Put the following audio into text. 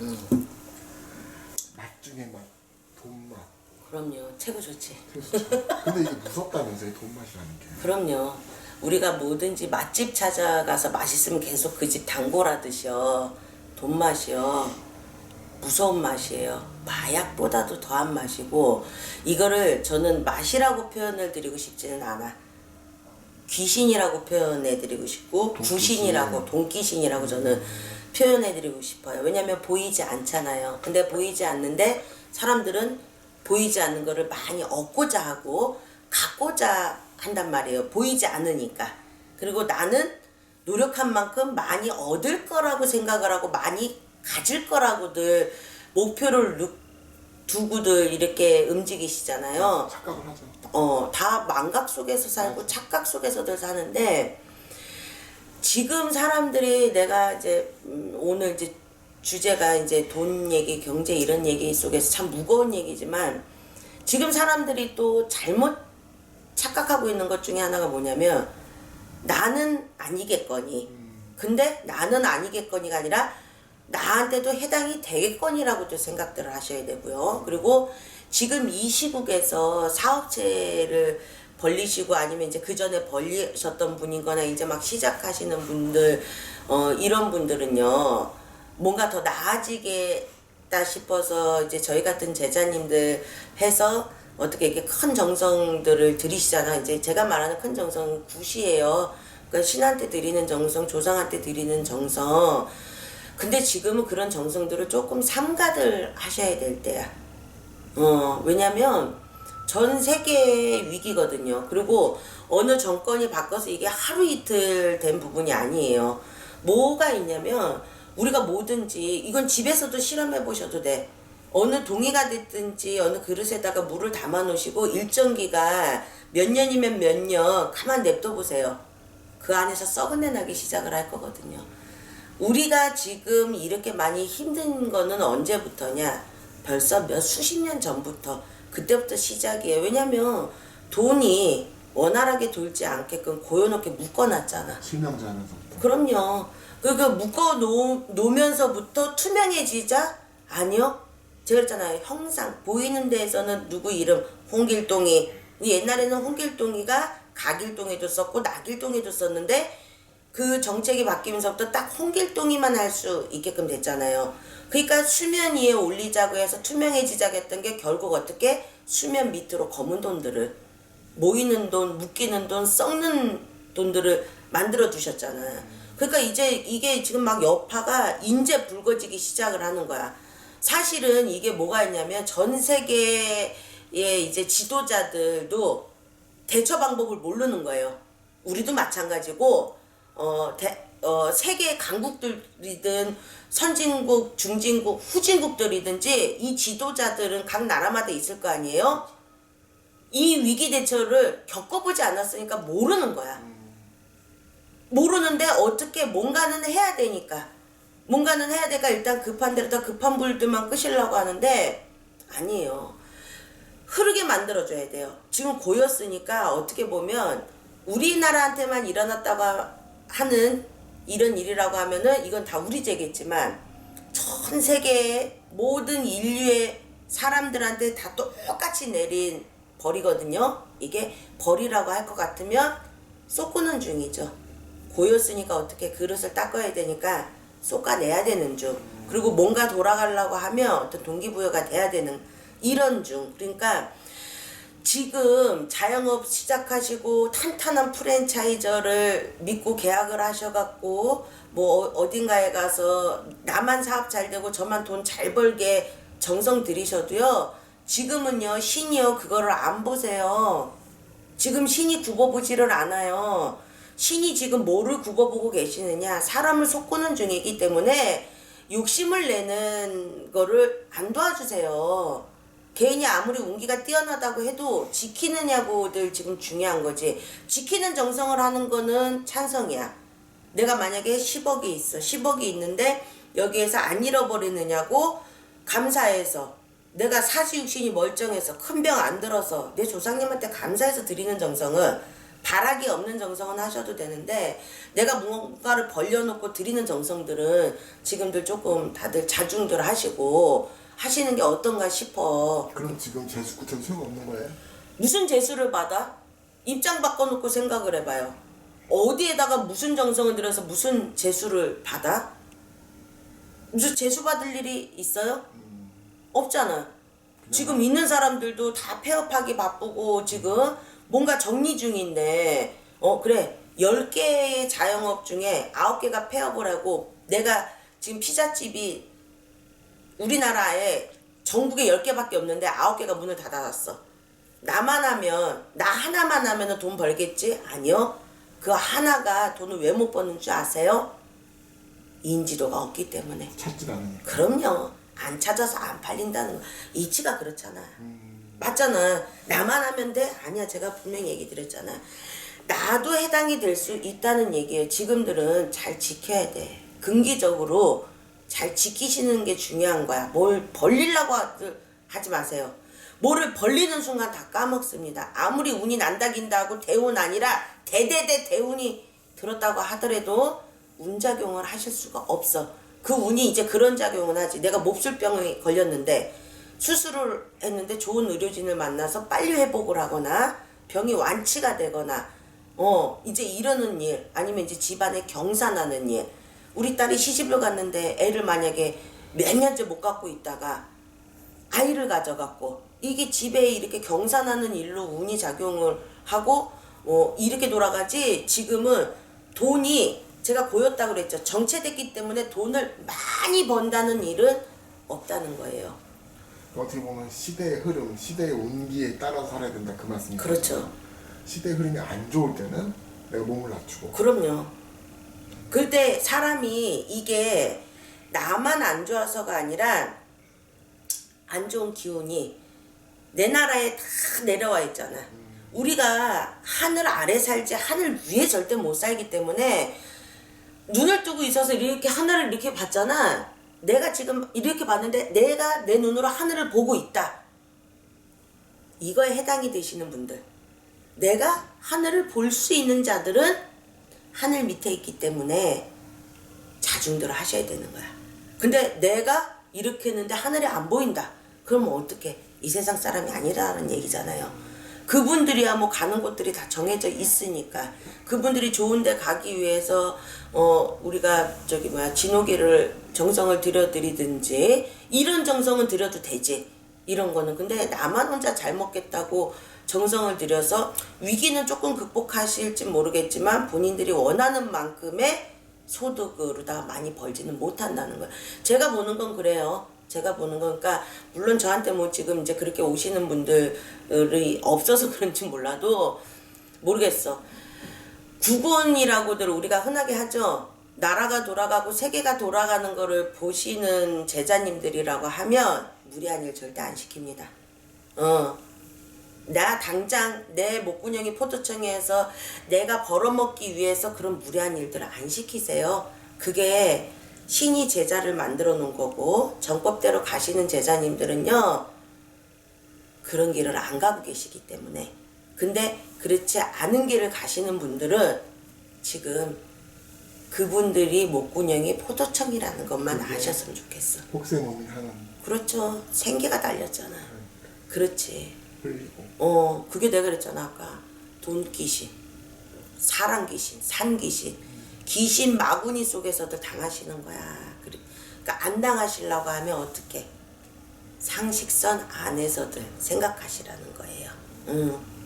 음. 맛 중에 맛, 돈맛. 그럼요. 최고 좋지. 근데 이게 무섭다면서요, 돈맛이라는 게. 그럼요. 우리가 뭐든지 맛집 찾아가서 맛있으면 계속 그 집 단골하듯이요. 돈맛이요. 무서운 맛이에요. 마약보다도 더한 맛이고 이거를 저는 맛이라고 표현을 드리고 싶지는 않아. 귀신이라고 표현해 드리고 싶고. 구신이라고 돈귀신이라고 저는 표현해 드리고 싶어요. 왜냐면 보이지 않잖아요. 근데 보이지 않는데 사람들은 보이지 않는 거를 많이 얻고자 하고 갖고자 한단 말이에요. 보이지 않으니까. 그리고 나는 노력한 만큼 많이 얻을 거라고 생각을 하고 많이 가질 거라고들 목표를 누- 두고들 이렇게 움직이시잖아요. 착각을 하죠. 어, 다 망각 속에서 살고 착각 속에서들 사는데 지금 사람들이 내가 이제 음, 오늘 이제 주제가 이제 돈 얘기, 경제 이런 얘기 속에서 참 무거운 얘기지만 지금 사람들이 또 잘못 착각하고 있는 것 중에 하나가 뭐냐면 나는 아니겠거니. 근데 나는 아니겠거니가 아니라 나한테도 해당이 되겠거니라고도 생각들을 하셔야 되고요. 그리고 지금 이 시국에서 사업체를 벌리시고 아니면 이제 그 전에 벌리셨던 분이거나 이제 막 시작하시는 분들 어 이런 분들은요 뭔가 더 나아지겠다 싶어서 이제 저희 같은 제자님들 해서 어떻게 이렇게 큰 정성들을 들이시잖아. 이제 제가 말하는 큰 정성은 굿이에요. 그러니까 신한테 드리는 정성 조상한테 드리는 정성. 근데 지금은 그런 정성들을 조금 삼가들 하셔야 될 때야. 어, 왜냐면 전 세계의 위기거든요. 그리고 어느 정권이 바꿔서 이게 하루 이틀 된 부분이 아니에요. 뭐가 있냐면 우리가 뭐든지 이건 집에서도 실험해 보셔도 돼. 어느 동이가 됐든지 어느 그릇에다가 물을 담아 놓으시고 일정기가 몇 년이면 몇 년 가만 냅둬 보세요. 그 안에서 썩은 내 나기 시작을 할 거거든요. 우리가 지금 이렇게 많이 힘든 거는 언제부터냐? 벌써 몇 수십 년 전부터 그때부터 시작이에요. 왜냐면 돈이 원활하게 돌지 않게끔 고여놓게 묶어놨잖아. 실명자면서부터. 그럼요. 그그 묶어 놓, 놓으면서부터 투명해지자 아니요. 제가 그랬잖아요. 형상 보이는 데에서는 누구 이름 홍길동이 옛날에는 홍길동이가 가길동에도 썼고 나길동에도 썼는데 그 정책이 바뀌면서부터 딱 홍길동이만 할 수 있게끔 됐잖아요. 그러니까 수면 위에 올리자고 해서 투명해지자고 했던 게 결국 어떻게 수면 밑으로 검은 돈들을 모이는 돈, 묶이는 돈, 썩는 돈들을 만들어 두셨잖아요. 그러니까 이제 이게 지금 막 여파가 인제 불거지기 시작을 하는 거야. 사실은 이게 뭐가 있냐면 전 세계의 이제 지도자들도 대처 방법을 모르는 거예요. 우리도 마찬가지고 어, 대, 어 세계 강국들이든 선진국, 중진국, 후진국들이든지 이 지도자들은 각 나라마다 있을 거 아니에요. 이 위기 대처를 겪어보지 않았으니까 모르는 거야. 모르는데 어떻게 뭔가는 해야 되니까 뭔가는 해야 되니까 일단 급한 대로 다 급한 불들만 끄시려고 하는데 아니에요. 흐르게 만들어줘야 돼요. 지금 고였으니까 어떻게 보면 우리나라한테만 일어났다고 하는 이런 일이라고 하면은 이건 다 우리 죄겠지만 전 세계의 모든 인류의 사람들한테 다 똑같이 내린 벌이거든요. 이게 벌이라고 할 것 같으면 쏟고는 중이죠. 고였으니까 어떻게 그릇을 닦아야 되니까 쏟아내야 되는 중. 그리고 뭔가 돌아가려고 하면 어떤 동기부여가 돼야 되는 이런 중. 그러니까 지금 자영업 시작하시고 탄탄한 프랜차이저를 믿고 계약을 하셔갖고 뭐 어- 어딘가에 가서 나만 사업 잘 되고 저만 돈 잘 벌게 정성 들이셔도요 지금은요 신이요 그거를 안 보세요. 지금 신이 굽어보지를 않아요. 신이 지금 뭐를 굽어보고 계시느냐 사람을 속구는 중이기 때문에 욕심을 내는 거를 안 도와주세요 개인이 아무리 운기가 뛰어나다고 해도 지키느냐고들 지금 중요한 거지. 지키는 정성을 하는 거는 찬성이야. 내가 만약에 10억이 있어. 10억이 있는데 여기에서 안 잃어버리느냐고 감사해서 내가 사지육신이 멀쩡해서 큰 병 안 들어서 내 조상님한테 감사해서 드리는 정성은 바락이 없는 정성은 하셔도 되는데 내가 뭔가를 벌려놓고 드리는 정성들은 지금들 조금 다들 자중들 하시고 하시는 게 어떤가 싶어. 그럼 지금 재수 끝은 소용 없는 거예요? 무슨 재수를 받아? 입장 바꿔놓고 생각을 해봐요. 어디에다가 무슨 정성을 들여서 무슨 재수를 받아? 무슨 재수 받을 일이 있어요? 없잖아. 지금 있는 사람들도 다 폐업하기 바쁘고 지금 뭔가 정리 중인데 어 그래 10개의 자영업 중에 9개가 폐업을 하고 내가 지금 피자집이 우리나라에 전국에 10개밖에 없는데 9개가 문을 다 닫았어. 나만 하면 나 하나만 하면 돈 벌겠지? 아니요. 그 하나가 돈을 왜 못 버는 줄 아세요? 인지도가 없기 때문에. 찾질 않으니까. 그럼요. 안 찾아서 안 팔린다는 거. 이치가 그렇잖아. 맞잖아. 나만 하면 돼? 아니야. 제가 분명히 얘기 드렸잖아. 나도 해당이 될 수 있다는 얘기예요. 지금들은 잘 지켜야 돼. 근기적으로 잘 지키시는 게 중요한 거야. 뭘 벌리려고 하- 하지 마세요. 뭐를 벌리는 순간 다 까먹습니다. 아무리 운이 난다긴다고 대운 아니라 대대대 대운이 들었다고 하더라도 운작용을 하실 수가 없어. 그 운이 이제 그런 작용을 하지. 내가 몹술병에 걸렸는데 수술을 했는데 좋은 의료진을 만나서 빨리 회복을 하거나 병이 완치가 되거나 어 이제 이러는 일 아니면 이제 집안에 경사나는 일 우리 딸이 시집을 갔는데 애를 만약에 몇 년째 못 갖고 있다가 아이를 가져갔고 이게 집에 이렇게 경사나는 일로 운이 작용을 하고 어 이렇게 돌아가지 지금은 돈이 제가 보였다고 그랬죠 정체됐기 때문에 돈을 많이 번다는 일은 없다는 거예요 어떻게 보면 시대의 흐름, 시대의 온기에 따라 살아야 된다 그 말씀이죠. 그렇죠 시대 흐름이 안 좋을 때는 내가 몸을 낮추고 그럼요. 그때 사람이 이게 나만 안 좋아서가 아니라 안 좋은 기운이 내 나라에 다 내려와 있잖아. 우리가 하늘 아래 살지 하늘 위에 절대 못 살기 때문에 눈을 뜨고 있어서 이렇게 하늘을 이렇게 봤잖아. 내가 지금 이렇게 봤는데 내가 내 눈으로 하늘을 보고 있다. 이거에 해당이 되시는 분들. 내가 하늘을 볼 수 있는 자들은 하늘 밑에 있기 때문에 자중들 하셔야 되는 거야. 근데 내가 이렇게 했는데 하늘이 안 보인다. 그러면 어떻게? 이 세상 사람이 아니라는 얘기잖아요. 그분들이야 뭐 가는 곳들이 다 정해져 있으니까 그분들이 좋은데 가기 위해서 어 우리가 저기 뭐야 진호기를 정성을 들여드리든지 이런 정성은 들여도 되지 이런 거는 근데 나만 혼자 잘 먹겠다고 정성을 들여서 위기는 조금 극복하실지 모르겠지만 본인들이 원하는 만큼의 소득으로 다 많이 벌지는 못한다는 거예요. 제가 보는 건 그래요. 제가 보는 건 그러니까 물론 저한테 뭐 지금 이제 그렇게 오시는 분들이 없어서 그런지 몰라도 모르겠어. 구군이라고들 우리가 흔하게 하죠. 나라가 돌아가고 세계가 돌아가는 거를 보시는 제자님들이라고 하면 무리한 일 절대 안 시킵니다. 어. 나 당장 내 목구녕이 포도청에서 내가 벌어먹기 위해서 그런 무리한 일들을 안 시키세요. 그게 신이 제자를 만들어 놓은 거고 정법대로 가시는 제자님들은요 그런 길을 안 가고 계시기 때문에 근데 그렇지 않은 길을 가시는 분들은 지금 그분들이 목구녕이 포도청이라는 것만 아셨으면 좋겠어. 복세몸이 하는 그렇죠. 생계가 달렸잖아. 그렇지. 흘리고 어, 그게 내가 그랬잖아, 아까. 돈 귀신, 사랑 귀신, 산 귀신, 귀신 마구니 속에서도 당하시는 거야. 그러니까 안 당하시려고 하면 어떻게? 상식선 안에서들 생각하시라는 거예요. 응.